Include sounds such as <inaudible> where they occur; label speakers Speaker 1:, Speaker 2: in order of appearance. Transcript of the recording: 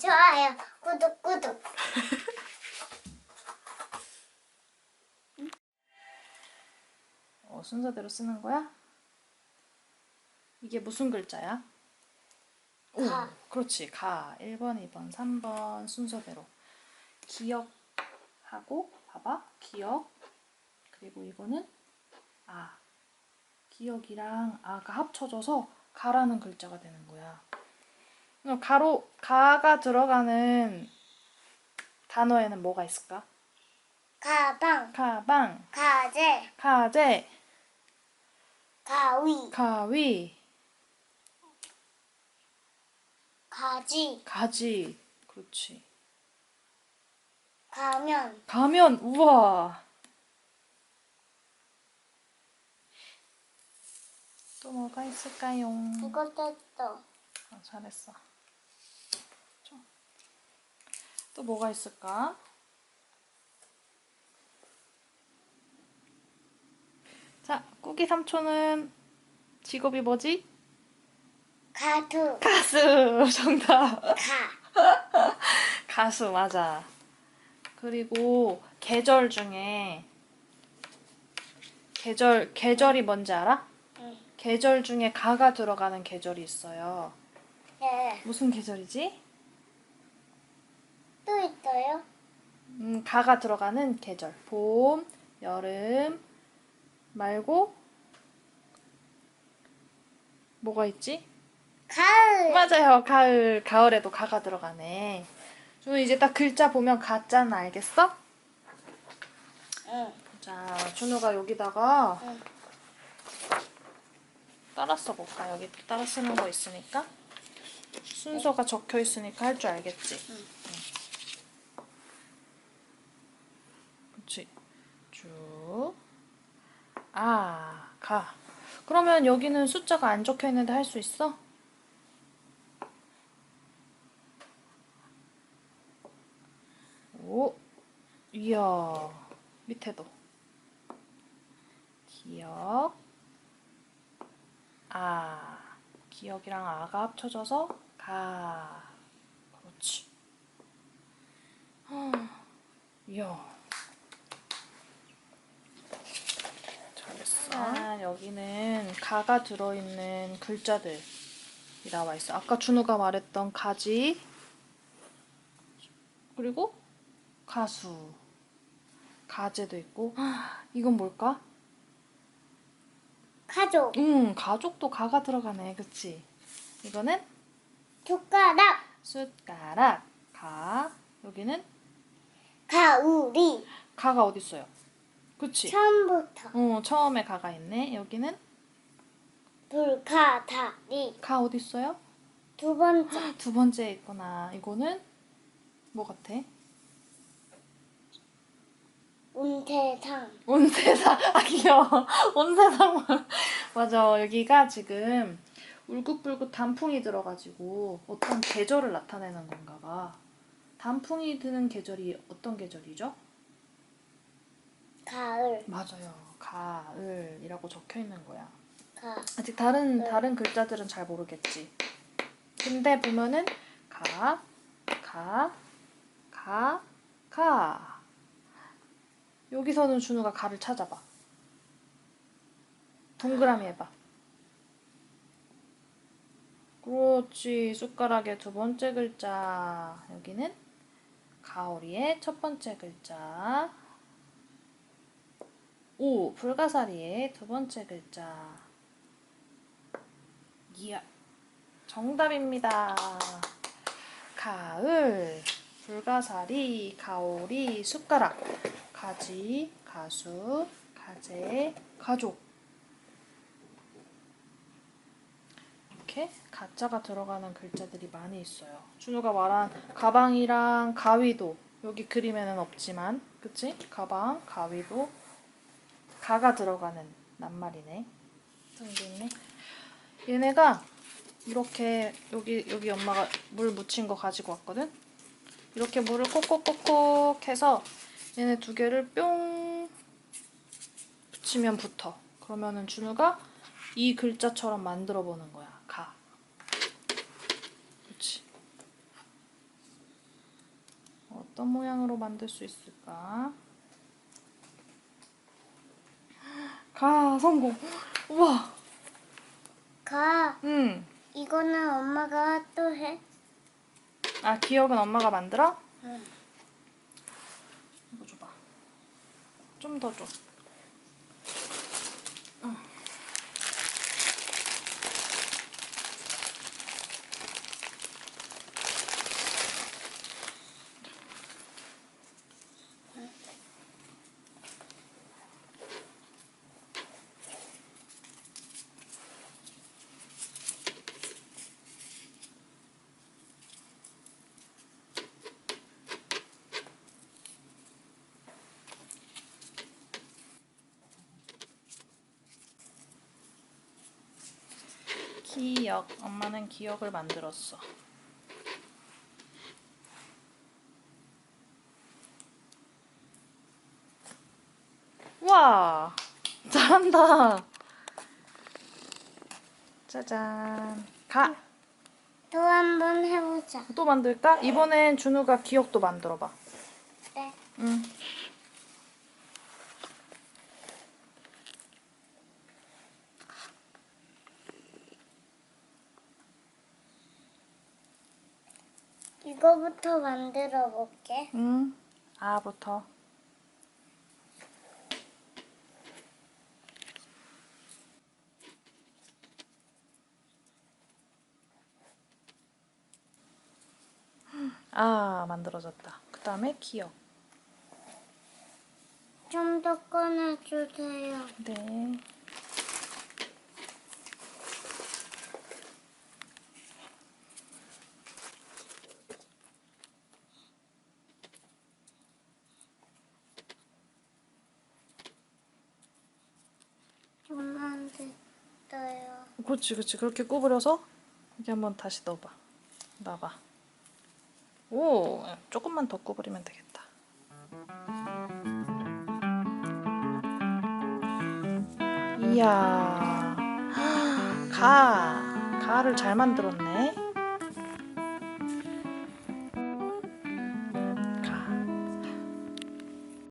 Speaker 1: 좋아요. 구독, 구독.
Speaker 2: 어, 순서대로 쓰는 거야? 이게 무슨 글자야? 오,
Speaker 1: 가.
Speaker 2: 그렇지. 가. 1번, 2번, 3번 순서대로. 기억하고, 봐봐. 기억. 그리고 이거는 아. 기억이랑 아가 합쳐져서 가라는 글자가 되는 거야. 가로, 가가 들어가는 단어에는 뭐가 있을까?
Speaker 1: 가방,
Speaker 2: 가방,
Speaker 1: 가재,
Speaker 2: 가재,
Speaker 1: 가위,
Speaker 2: 가위,
Speaker 1: 가지,
Speaker 2: 가지. 그렇지.
Speaker 1: 가면,
Speaker 2: 가면 우와. 또 뭐가 있을까요?
Speaker 1: 이거 뗐어.
Speaker 2: 아, 잘했어. 좀. 또 뭐가 있을까? 자, 꾸기 삼촌은 직업이 뭐지?
Speaker 1: 가두,
Speaker 2: 가수 <laughs> 정답.
Speaker 1: 가, <laughs>
Speaker 2: 가수 맞아. 그리고 계절 중에 계절 계절이 뭔지 알아?
Speaker 1: 응.
Speaker 2: 계절 중에 가가 들어가는 계절이 있어요.
Speaker 1: 네.
Speaker 2: 무슨 계절이지?
Speaker 1: 또 있어요?
Speaker 2: 음, 가가 들어가는 계절. 봄, 여름 말고 뭐가 있지?
Speaker 1: 가을.
Speaker 2: 맞아요. 가을. 가을에도 가가 들어가네. 저 이제 딱 글자 보면 가짜는 알겠어?
Speaker 1: 응.
Speaker 2: 자, 준우가 여기다가
Speaker 1: 응.
Speaker 2: 따라 써볼까? 여기 따라 쓰는 거 있으니까 순서가 적혀 있으니까 할 줄 알겠지?
Speaker 1: 응.
Speaker 2: 그렇지. 쭉. 아, 가. 그러면 여기는 숫자가 안 적혀 있는데 할 수 있어? 오, 이야, 밑에도. 기억. 아, 기억이랑 아가 합쳐져서 가. 그렇지. 이야. 잘했어. 아, 여기는 가가 들어있는 글자들이 나와 있어. 아까 준우가 말했던 가지, 그리고 가수, 가재도 있고. 이건 뭘까?
Speaker 1: 가족,
Speaker 2: 음, 가족도 가가 들어가네. 그치? 이거는
Speaker 1: 숟가락,
Speaker 2: 숟가락, 가. 여기는
Speaker 1: 가우리.
Speaker 2: 가가 어디 있어요? 그치?
Speaker 1: 처음부터
Speaker 2: 어, 처음에 가가 있네. 여기는
Speaker 1: 불 가 다 리.
Speaker 2: 가 어디 있어요?
Speaker 1: 두 번째,
Speaker 2: 두 번째 있구나. 이거는 뭐 같아?
Speaker 1: 운태상.
Speaker 2: 온 세상. <laughs> 아 귀여워. 온 세상. <laughs> 맞아. 여기가 지금 울긋불긋 단풍이 들어가지고 어떤 계절을 나타내는 건가 봐. 단풍이 드는 계절이 어떤 계절이죠?
Speaker 1: 가을,
Speaker 2: 맞아요. 가을이라고 적혀 있는 거야.
Speaker 1: 가.
Speaker 2: 아직 다른
Speaker 1: 네.
Speaker 2: 다른 글자들은 잘 모르겠지. 근데 보면은 가, 가, 가, 가. 여기서는 준우가 가를 찾아봐. 동그라미 해봐. 그렇지. 숟가락의 두 번째 글자. 여기는 가오리의 첫 번째 글자. 오, 불가사리의 두 번째 글자. 이야. 정답입니다. 가을, 불가사리, 가오리, 숟가락, 가지, 가수, 가재, 가족. 이렇게 가짜가 들어가는 글자들이 많이 있어요. 준우가 말한 가방이랑 가위도 여기 그림에는 없지만, 그치? 가방, 가위도 가가 들어가는 낱말이네. 여기 있네. 얘네가 이렇게 여기 여기 엄마가 물 묻힌 거 가지고 왔거든. 이렇게 물을 콕콕콕콕 해서 얘네 두 개를 뿅 붙이면 붙어. 그러면은 준우가 이 글자처럼 만들어 보는 거야. 가. 그렇지. 어떤 모양으로 만들 수 있을까? 가 성공. 우와.
Speaker 1: 가.
Speaker 2: 응.
Speaker 1: 이거는 엄마가 또 해.
Speaker 2: 아 기억은 엄마가 만들어?
Speaker 1: 응.
Speaker 2: 이거 줘봐. 좀 더 줘. 기억. 엄마는 기억을 만들었어. 와, 잘한다. 짜잔. 가.
Speaker 1: 또 한 번 해보자.
Speaker 2: 또 만들까? 이번엔 준우가 기억도 만들어봐.
Speaker 1: 네.
Speaker 2: 응.
Speaker 1: 이거부터 만들어 볼게.
Speaker 2: 응. 아부터. 아, 만들어졌다. 그 다음에 기억.
Speaker 1: 좀 더 꺼내주세요.
Speaker 2: 네.
Speaker 1: 좀만 됐어요.
Speaker 2: 그렇지, 그렇지. 그렇게 구부려서 여기 한번 다시 넣어봐. 놔봐. 오, 조금만 더 구부리면 되겠다. 이야, <gasps> 가, 가를 잘 만들었네.